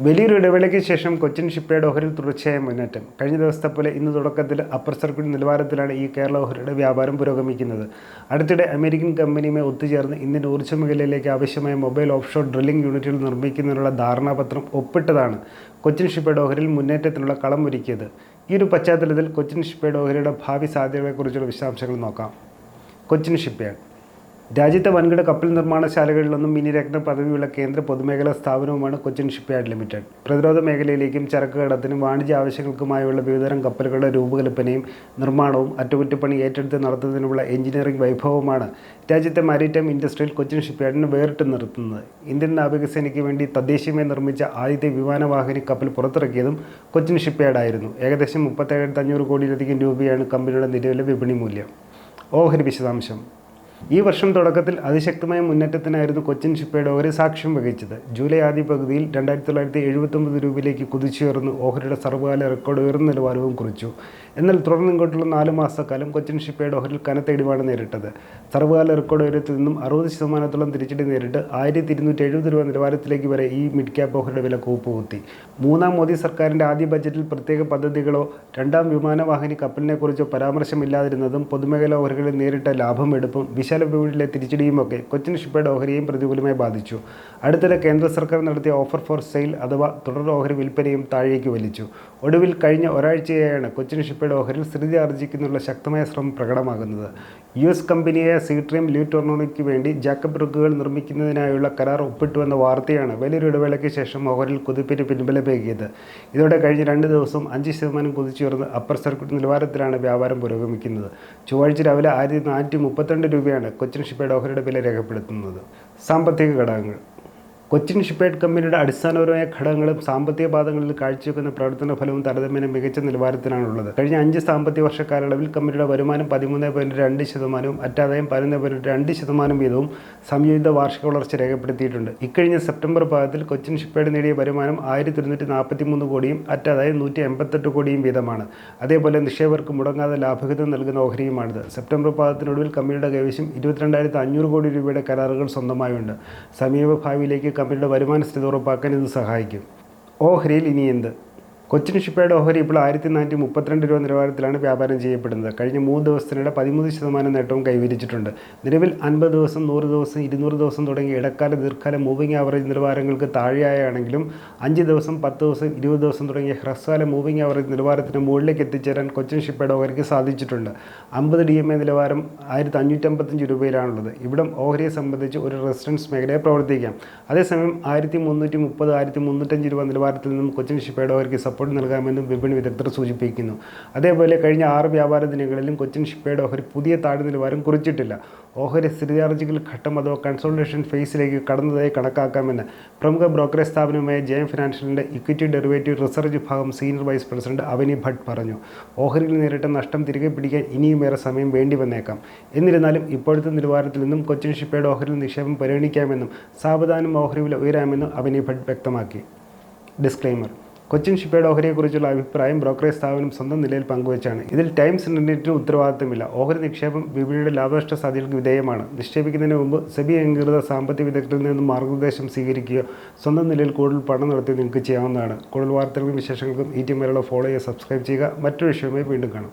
വലിയൊരു ഇടവേളയ്ക്ക് ശേഷം കൊച്ചിൻ ഷിപ്പ്യാർഡ് ഓഹരിൽ തുടർച്ചയായ മുന്നേറ്റം. കഴിഞ്ഞ ദിവസത്തെ പോലെ ഇന്ന് തുടക്കത്തിൽ അപ്പർ സർക്യൂട്ട് നിലവാരത്തിലാണ് ഈ കേരള ഓഹരിയുടെ വ്യാപാരം പുരോഗമിക്കുന്നത്. അടുത്തിടെ അമേരിക്കൻ കമ്പനിയുമായി ഒത്തുചേർന്ന് ഇന്ത്യൻ ഊർജ മേഖലയിലേക്ക് ആവശ്യമായ മൊബൈൽ ഓഫ്ഷോർ ഡ്രില്ലിംഗ് യൂണിറ്റുകൾ നിർമ്മിക്കുന്നതിനുള്ള ധാരണാപത്രം ഒപ്പിട്ടതാണ് കൊച്ചിൻ ഷിപ്പ്യാർഡ് ഓഹരിൽ മുന്നേറ്റത്തിനുള്ള കളം ഒരുക്കിയത്. ഈ ഒരു പശ്ചാത്തലത്തിൽ കൊച്ചിൻ ഷിപ്പ്യാർഡ് ഓഹരിയുടെ ഭാവി സാധ്യതകളെക്കുറിച്ചുള്ള വിശദാംശങ്ങൾ നോക്കാം. കൊച്ചിൻ ഷിപ്പ്യാർഡ് രാജ്യത്തെ വൻകിട കപ്പൽ നിർമ്മാണശാലകളിലൊന്നും മിനിരത്ന പദവിയുള്ള കേന്ദ്ര പൊതുമേഖലാ സ്ഥാപനവുമാണ് കൊച്ചിൻ ഷിപ്പ്യാർഡ് ലിമിറ്റഡ്. പ്രതിരോധ മേഖലയിലേക്കും ചരക്ക് കടത്തിനും വാണിജ്യ ആവശ്യങ്ങൾക്കുമായുള്ള വിവിധതരം കപ്പലുകളുടെ രൂപകൽപ്പനയും നിർമ്മാണവും അറ്റകുറ്റപ്പണി ഏറ്റെടുത്ത് നടത്തുന്നതിനുള്ള എഞ്ചിനീയറിംഗ് വൈഭവമാണ് രാജ്യത്തെ മാരിടൈം ഇൻഡസ്ട്രിയിൽ കൊച്ചിൻ ഷിപ്പ്യാർഡിനെ വേറിട്ട് നിർത്തുന്നത്. ഇന്ത്യൻ നാവികസേനയ്ക്ക് വേണ്ടി തദ്ദേശീയമായി നിർമ്മിച്ച ആദ്യത്തെ വിമാനവാഹിനി കപ്പൽ പുറത്തിറക്കിയതും കൊച്ചിൻ ഷിപ്പ്യാർഡായിരുന്നു. ഏകദേശം മുപ്പത്തേഴായിരത്തി അഞ്ഞൂറ് കോടിയിലധികം രൂപയാണ് കമ്പനിയുടെ നിലവിലെ വിപണി മൂല്യം. ഓഹരി വിശദാംശം. ഈ വർഷം തുടക്കത്തിൽ അതിശക്തമായ മുന്നേറ്റത്തിനായിരുന്നു കൊച്ചിൻ ഷിപ്പയുടെ ഓഹരി സാക്ഷ്യം വഹിച്ചത്. ജൂലൈ ആദ്യ പകുതിയിൽ രണ്ടായിരത്തി തൊള്ളായിരത്തി എഴുപത്തൊമ്പത് രൂപയിലേക്ക് കുതിച്ചുയർന്ന്. ഓഹരിയുടെ സർവകാല റെക്കോർഡ് ഉയർന്ന നിലവാരവും കുറിച്ചു. എന്നാൽ തുടർന്നിങ്ങോട്ടുള്ള നാല് മാസക്കാലം കൊച്ചിൻ ഷിപ്പയുടെ ഓഹരിൽ കനത്ത ഇടിവാണ് നേരിട്ടത്. സർവകാല റെക്കോർഡ് ഉയരത്തിൽ നിന്നും അറുപത് ശതമാനത്തോളം തിരിച്ചടി നേരിട്ട് ആയിരത്തി ഇരുന്നൂറ്റി എഴുപത് രൂപ നിലവാരത്തിലേക്ക് വരെ ഈ മിഡ് ക്യാപ്പ് ഓഹരിയുടെ വില കൂപ്പുകുത്തി. മൂന്നാം മോദി സർക്കാരിന്റെ ആദ്യ ബജറ്റിൽ പ്രത്യേക പദ്ധതികളോ രണ്ടാം വിമാനവാഹിനി കപ്പലിനെക്കുറിച്ചോ പരാമർശമില്ലാതിരുന്നതും പൊതുമേഖലാ ഓഹരികളിൽ നേരിട്ട ലാഭമെടുപ്പും വിശാല വിപണിയിലെ തിരിച്ചടിയുമൊക്കെ കൊച്ചിൻ ഷിപ്പയുടെ ഓഹരിയെയും പ്രതികൂലമായി ബാധിച്ചു. അടുത്തിടെ കേന്ദ്ര സർക്കാർ നടത്തിയ ഓഫർ ഫോർ സെയിൽ അഥവാ തുടർ ഓഹരി വിൽപ്പനയും താഴേക്ക് വലിച്ചു. ഒടുവിൽ കഴിഞ്ഞ ഒരാഴ്ചയായാണ് കൊച്ചിൻ ഷിപ്പയുടെ ഓഹരിൽ സ്ഥിതി ആർജിക്കുന്നുള്ള ശക്തമായ ശ്രമം പ്രകടമാകുന്നത്. യു എസ് കമ്പനിയായ സീട്രിയം ലൂറ്റോർണോണിക്ക് വേണ്ടി ജാക്കബ് റുക്കുകൾ നിർമ്മിക്കുന്നതിനായുള്ള കരാർ ഒപ്പിട്ടുവെന്ന വാർത്തയാണ് വലിയൊരു ഇടവേളയ്ക്ക് ശേഷം ഓഹരിൽ കുതിപ്പിന് പിൻബലമേകിയത് ഇതോടെ കഴിഞ്ഞ രണ്ട് ദിവസം അഞ്ച് ശതമാനം കുതിച്ചുയർന്ന് അപ്പർ സർക്യൂട്ട് നിലവാരത്തിലാണ് വ്യാപാരം പുരോഗമിക്കുന്നത്. ചൊവ്വാഴ്ച രാവിലെ ആയിരത്തി നാനൂറ്റി മുപ്പത്തിരണ്ട് രൂപയാണ് കൊച്ചിൻ ഷിപ്പയുടെ ഓഹരിയുടെ വില രേഖപ്പെടുത്തുന്നത്. സാമ്പത്തിക ഘടകങ്ങൾ. കൊച്ചിൻ ഷിപ്പേഡ് കമ്പനിയുടെ അടിസ്ഥാനപരമായ ഘടകങ്ങളും സാമ്പത്തിക പാദങ്ങളിൽ കാഴ്ചവെക്കുന്ന പ്രവർത്തന ഫലവും താരതമ്യേന മികച്ച നിലവാരത്തിലാണുള്ളത്. കഴിഞ്ഞ അഞ്ച് സാമ്പത്തിക വർഷ കാലയളവിൽ കമ്പനിയുടെ വരുമാനം പതിമൂന്ന് പോയിന്റ് രണ്ട് ശതമാനവും അറ്റാദായം പതിനൊന്ന് പോയിന്റ് രണ്ട് ശതമാനം വീതവും സംയോജിത വാർഷിക വളർച്ച രേഖപ്പെടുത്തിയിട്ടുണ്ട്. ഇക്കഴിഞ്ഞ സെപ്റ്റംബർ പാദത്തിൽ കൊച്ചിൻ ഷിപ്പേഡ് നേടിയ വരുമാനം ആയിരത്തി ഇരുന്നൂറ്റി നാൽപ്പത്തി മൂന്ന് കോടിയും അറ്റാദായം നൂറ്റി എൺപത്തെട്ട് കോടിയും വീതമാണ്. അതേപോലെ നിക്ഷേപകർക്ക് മുടങ്ങാതെ ലാഭവിഹിതം നൽകുന്ന ഓഹരിയുമാണിത്. സെപ്റ്റംബർ പാദത്തിനൊടുവിൽ കമ്പനിയുടെ കൈവശം ഇരുപത്തിരണ്ടായിരത്തി അഞ്ഞൂറ് കോടി രൂപയുടെ കരാറുകൾ സ്വന്തമായുണ്ട്. സമീപ ഭാവിയിലേക്ക് കമ്പനിയുടെ വരുമാന സ്ഥിതി ഉറപ്പാക്കാൻ ഇത് സഹായിക്കും. ഓഹരിയിൽ ഇനി എന്ത്? കൊച്ചിൻ ഷിപ്പയുടെ ഓഹരി ഇപ്പോൾ ആയിരത്തി നാനൂറ്റി മുപ്പത്തിരണ്ട് രൂപ നിലവാരത്തിലാണ് വ്യാപാരം ചെയ്യപ്പെടുന്നത്. കഴിഞ്ഞ മൂന്ന് ദിവസത്തിനിടെ പതിമൂന്ന് ശതമാനം നേട്ടവും കൈവരിച്ചിട്ടുണ്ട്. നിലവിൽ അൻപത് ദിവസം നൂറ് ദിവസം ഇരുന്നൂറ് ദിവസം തുടങ്ങിയ ഇടക്കാല ദീർഘകാല മൂവിംഗ് ആവറേജ് നിലവാരങ്ങൾക്ക് താഴെയായാണെങ്കിലും അഞ്ച് ദിവസം പത്ത് ദിവസം ഇരുപത് ദിവസം തുടങ്ങിയ ഹ്രസ്വകാല മൂവിംഗ് ആവറേജ് നിലവാരത്തിന് മുകളിലേക്ക് എത്തിച്ചേരാൻ കൊച്ചിൻ ഷിപ്പയുടെ ഓഹരിക്ക് സാധിച്ചിട്ടുണ്ട്. അമ്പത് ഡി എം എ നിലവാരം ആയിരത്തി അഞ്ഞൂറ്റമ്പത്തഞ്ച് രൂപയിലാണുള്ളത്. ഇവിടം ഓഹരിയെ സംബന്ധിച്ച് ഒരു റെസിഡൻസ് മേഖലയെ പ്രവർത്തിക്കാം. അതേസമയം ആയിരത്തി മുന്നൂറ്റി മുപ്പത് ആയിരത്തി മുന്നൂറ്റഞ്ച് രൂപ നിലവാരത്തിൽ നിന്നും കൊച്ചിൻ ഷിപ്പയുടെ ഓഹരിക്ക് സപ്പോർട്ട് നൽകാമെന്നും വിപണി വിദഗ്ധർ സൂചിപ്പിക്കുന്നു. അതേപോലെ കഴിഞ്ഞ ആറ് വ്യാപാര ദിനങ്ങളിലും കൊച്ചിൻ ഷിപ്പയുടെ ഓഹരി പുതിയ താഴ് നിലവാരം കുറിച്ചിട്ടില്ല. ഓഹരി സ്ഥിതിയാർജിക്കൽ ഘട്ടം അഥവാ കൺസോൾട്ടേഷൻ ഫേസിലേക്ക് കടന്നതായി കണക്കാക്കാമെന്ന് പ്രമുഖ ബ്രോക്കറേജ് സ്ഥാപനമായ എം ഫിനാൻഷ്യലിന്റെ ഇക്വിറ്റി ഡെറിവേറ്റീവ് റിസർച്ച് വിഭാഗം senior vice president Avani Bhatt പറഞ്ഞു. ഓഹരിയിൽ നേരിട്ട നഷ്ടം തിരികെ പിടിക്കാൻ ഇനിയും ഏറെ സമയം വേണ്ടി വന്നേക്കാം എന്നിരുന്നാലും ഇപ്പോഴത്തെ നിലവാരത്തിൽ നിന്നും കൊച്ചിൻ ഷിപ്പയുടെ ഓഹരിയിൽ നിക്ഷേപം പരിഗണിക്കാമെന്നും സാവധാനം ഓഹരി വില ഉയരാമെന്നും അവനി ഭട്ട് വ്യക്തമാക്കി. ഡിസ്ക്ലെയിമർ കൊച്ചിൻ ഷിപ്പയുടെ ഓഹരിയെക്കുറിച്ചുള്ള അഭിപ്രായം ബ്രോക്കറേജ് സ്ഥാപനം സ്വന്തം നിലയിൽ പങ്കുവച്ചാണ്. ഇതിൽ ടൈംസ് ഇന്റർനെറ്റിന് ഉത്തരവാദിത്തമില്ല. ഓഹരി നിക്ഷേപം വിപണിയുടെ ലാഭനഷ്ട സാധ്യതകൾക്ക് വിധേയമാണ്. നിക്ഷേപിക്കുന്നതിന് മുമ്പ് സെബി അംഗീകൃത സാമ്പത്തിക വിദഗ്ധരിൽ നിന്ന് മാർഗനിർദ്ദേശം സ്വീകരിക്കുകയോ സ്വന്തം നിലയിൽ കൂടുതൽ പണം നടത്തി നിങ്ങൾക്ക് ചെയ്യാവുന്നതാണ്. കൂടുതൽ വാർത്തകൾക്കും വിശേഷങ്ങൾക്കും ഈ ടി വരെയുള്ള ഫോളോ ചെയ്യുക സബ്സ്ക്രൈബ് ചെയ്യുക. മറ്റൊരു വിഷയവുമായി വീണ്ടും കാണാം.